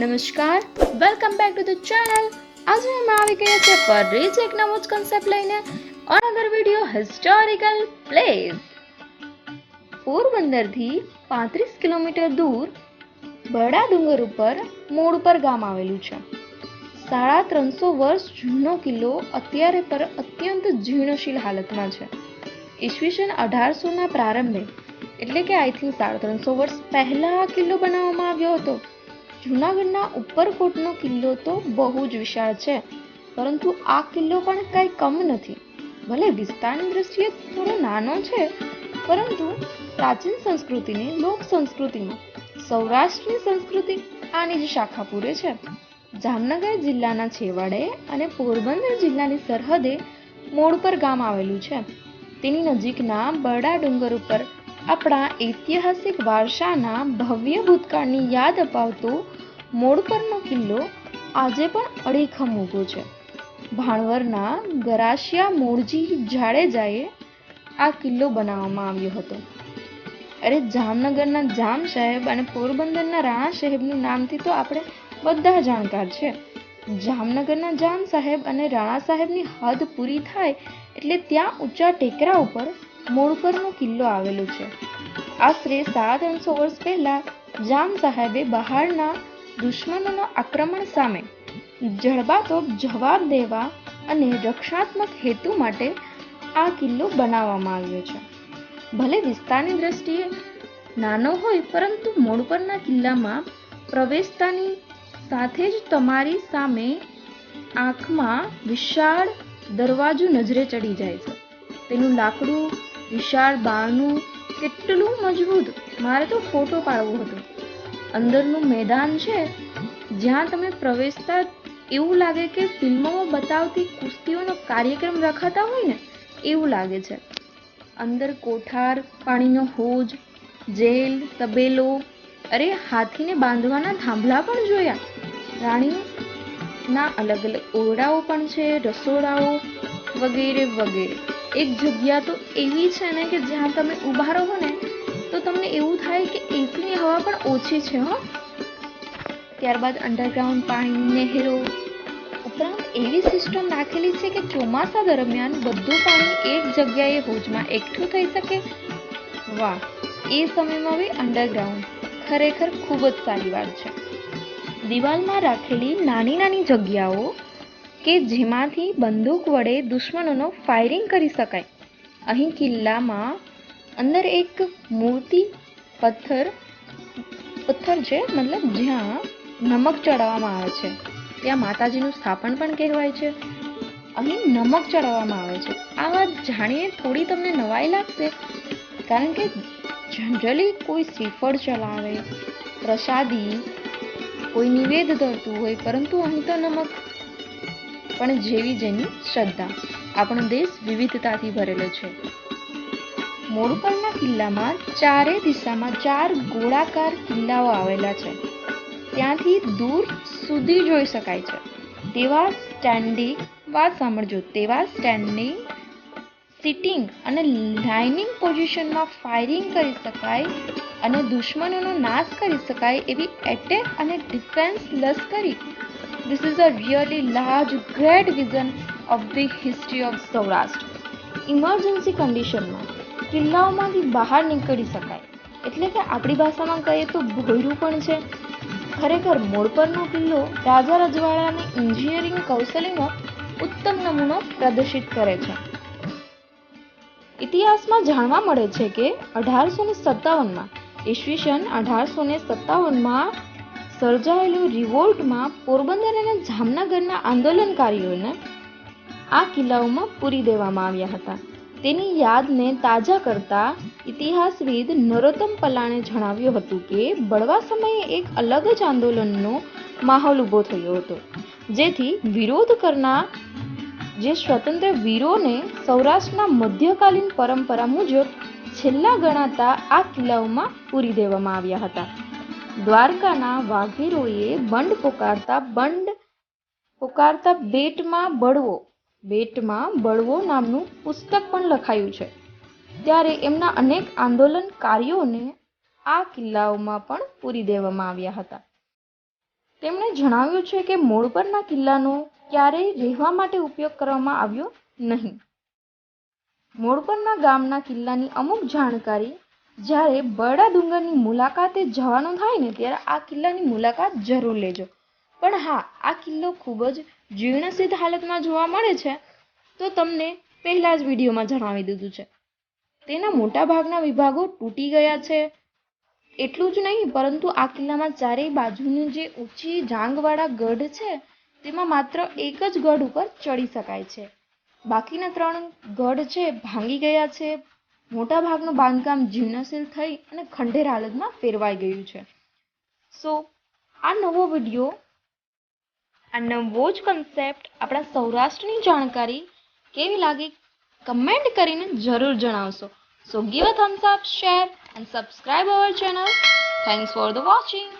નમસ્કાર welcome back to the channel આજે અમે આવી ગયા છે ફરી જ એક નવો જ કન્સેપ્ટ લઈને અનધર વિડિયો હિસ્ટોરિકલ પ્લેસ પોરબંદરથી પાંત્રીસ કિલોમીટર દૂર બડા ડુંગર ઉપર મોડ પર ગામ આવેલું છે સાડા ત્રણસો વર્ષ જૂનો કિલ્લો અત્યારે પર અત્યંત જીર્ણશીલ હાલતમાં છે ઈસવીસન અઢારસોના પ્રારંભે એટલે કે આઈ થિંક સાડા ત્રણસો વર્ષ પહેલા આ કિલ્લો બનાવવામાં આવ્યો હતો જૂનાગઢના ઉપરકોટનો કિલ્લો તો બહુ જ વિશાળ છે, પરંતુ આ કિલ્લો પણ કાંઈ કમ નથી. ભલે વિસ્તારની દ્રષ્ટિએ થોડો નાનો છે, પરંતુ પ્રાચીન સંસ્કૃતિને લોક સંસ્કૃતિમાં સૌરાષ્ટ્રની સંસ્કૃતિ આની જ શાખા પૂરે છે. જામનગર જિલ્લાના છેવાડે અને પોરબંદર જિલ્લાની સરહદે મોડ પર ગામ આવેલું છે. તેની નજીકના બરડા ડુંગર ઉપર આપણા ઐતિહાસિક વારસાના ભવ્ય ભૂતકાળની યાદ અપાવતો મોડ કિલ્લો આજે પણ અડીખમ ઊભો છે. ભાણવરના ગરાશિયા મોડજી જાડેજાએ આ કિલ્લો બનાવવામાં આવ્યો હતો. અરે જામનગરના જામ સાહેબ અને પોરબંદરના રાણા સાહેબનું નામથી તો આપણે બધા જાણકાર છે. જામનગરના જામ સાહેબ અને રાણા સાહેબની હદ પૂરી થાય એટલે ત્યાં ઊંચા ટેકરા ઉપર મોડ કિલ્લો આવેલો છે. આશરે સાડા ત્રણસો વર્ષ પહેલા જામ સાહેબે બહારના દુશ્મનોના આક્રમણ સામે જડબાતોબ જવાબ દેવા અને રક્ષણાત્મક હેતુ માટે આ કિલ્લો બનાવવામાં આવ્યો છે. ભલે વિસ્તારની દ્રષ્ટિએ નાનો હોય, પરંતુ મોડ પરના કિલ્લામાં પ્રવેશતાની સાથે જ તમારી સામે આંખમાં વિશાળ દરવાજો નજરે ચડી જાય છે. તેનું લાકડું વિશાળ બારણું કેટલું મજબૂત. મારે તો ફોટો પાડવો હતો. અંદરનું મેદાન છે, જ્યાં તમે પ્રવેશતા એવું લાગે કે ફિલ્મોમાં બતાવતી કુસ્તીઓનો કાર્યક્રમ રખાતા હોય ને, એવું લાગે છે. અંદર કોઠાર, પાણીનો હોજ, જેલ, તબેલો, અરે હાથીને બાંધવાના થાંભલા પણ જોયા. રાણીના અલગ અલગ ઓરડાઓ પણ છે, રસોડાઓ વગેરે વગેરે. એક જગ્યા તો એવી છે ને કે જ્યાં તમે ઊભા રહો ને, તો તમને એવું થાય કે એસીની હવા પણ ઓછી છે, હો. ત્યારબાદ અંડરગ્રાઉન્ડ પાણી, નહેરો, ઉપરાંત એવી સિસ્ટમ નાખેલી છે કે ચોમાસા દરમિયાન બધું પાણી એક જગ્યાએ હોજમાં એકઠું થઈ શકે. વાહ, એ સમયમાં બી અંડરગ્રાઉન્ડ ખરેખર ખૂબ જ સારી વાત છે. દિવાલમાં રાખેલી નાની નાની જગ્યાઓ કે જેમાંથી બંદૂક વડે દુશ્મનોનો ફાયરિંગ કરી શકાય. અહીં કિલ્લામાં અંદર એક મૂર્તિ, પથ્થર પથ્થર છે, મતલબ જ્યાં નમક ચડાવવામાં આવે છે. ત્યાં માતાજીનું સ્થાપન પણ કહેવાય છે. અહીં નમક ચડાવવામાં આવે છે. આ વાત જાણીને થોડી તમને નવાઈ લાગશે, કારણ કે જનરલી કોઈ શ્રીફળ ચલાવે, પ્રસાદી, કોઈ નિવેદ ધરતું હોય, પરંતુ અહીં તો નમક પણ જેવી જેની શ્રદ્ધા. આપણો દેશ વિવિધતાથી ભરેલો છે. મોડપરના કિલ્લામાં ચારે દિશામાં ચાર ગોળાકાર કિલ્લાઓ આવેલા છે. ત્યાંથી દૂર સુધી જોઈ શકાય છે. તેવા સ્ટેન્ડિંગ વાત સાંભળજો, તેવા સ્ટેન્ડિંગ સિટિંગ અને લાઇનિંગ પોઝિશનમાં ફાયરિંગ કરી શકાય અને દુશ્મનોનો નાશ કરી શકાય એવી એટેક અને ડિફેન્સ લશ્કરી This is a really large, great vision of the history of Saurashtra emergency કન્ડિશનમાં કિલ્લાઓમાંથી બહાર નીકળી શકાય. એટલે કે આપણી ભાષામાં કહીએ તો ભોયરું પણ છે. ખરેખર મોડ પરનો કિલ્લો રાજા રજવાડાની એન્જિનિયરિંગ કૌશલ્યનો ઉત્તમ નમૂનો પ્રદર્શિત કરે છે. ઇતિહાસમાં જાણવા મળે છે કે અઢારસો ને સત્તાવનમાં ઈસવીસન અઢારસો ને સત્તાવનમાં સર્જાયેલું રિવોલ્ટમાં પોરબંદર અને જામનગરના આંદોલનકારીઓને આ કિલ્લાઓમાં પૂરી દેવામાં આવ્યા હતા. તેની યાદને તાજા કરતા ઇતિહાસવિદ નરોત્તમ પલાણે જણાવ્યું હતું કે, બળવા સમયે એક અલગ જ આંદોલનનો માહોલ ઊભો થયો હતો, જેથી વિરોધ કરનાર, જે સ્વતંત્ર વીરોને સૌરાષ્ટ્રના મધ્યકાલીન પરંપરા મુજબ છેલ્લા ગણાતા આ કિલ્લાઓમાં પૂરી દેવામાં આવ્યા હતા. દ્વારકાના વાઘેરોએ બંડ પોકારતા બંડ પોકારતા બેટમાં બળવો બેટમાં બળવો નામનું પુસ્તક પણ લખાયું છે. ત્યારે એમના અનેક આંદોલનકારીઓને આ કિલ્લાઓમાં પણ પૂરી દેવામાં આવ્યા હતા. તેમણે જણાવ્યું છે કે મૂળ પરના કિલ્લાનો ક્યારેય રહેવા માટે ઉપયોગ કરવામાં આવ્યો નહીં. મોડપરના ગામના કિલ્લાની અમુક જાણકારી જ્યારે બરડા ડુંગરની મુલાકાતે જવાનું થાય ને, ત્યારે આ કિલ્લાની મુલાકાત જરૂર લેજો. પણ હા, આ કિલ્લો ખૂબ જ જીર્ણસિદ્ધ હાલતમાં જોવા મળે છે, તો તમને પહેલાં જ વિડીયોમાં જણાવી દીધું છે. તેના મોટાભાગના વિભાગો તૂટી ગયા છે. એટલું જ નહીં, પરંતુ આ કિલ્લામાં ચારેય બાજુની જે ઊંચી જાંગવાળા ગઢ છે, તેમાં માત્ર એક જ ગઢ ઉપર ચડી શકાય છે. બાકીના ત્રણ ગઢ છે, ભાંગી ગયા છે મોટા ભાગનું બાંધકામ જીર્ણશીલ થઈ અને ખંડેર હાલતમાં ફેરવાઈ ગયું છે. સો આ નવો વીડિયો, આ નવો જ કન્સેપ્ટ આપણા સૌરાષ્ટ્રની જાણકારી કેવી લાગી કમેન્ટ કરીને જરૂર જણાવશો. So give a thumbs up share and subscribe our channel thanks for the watching.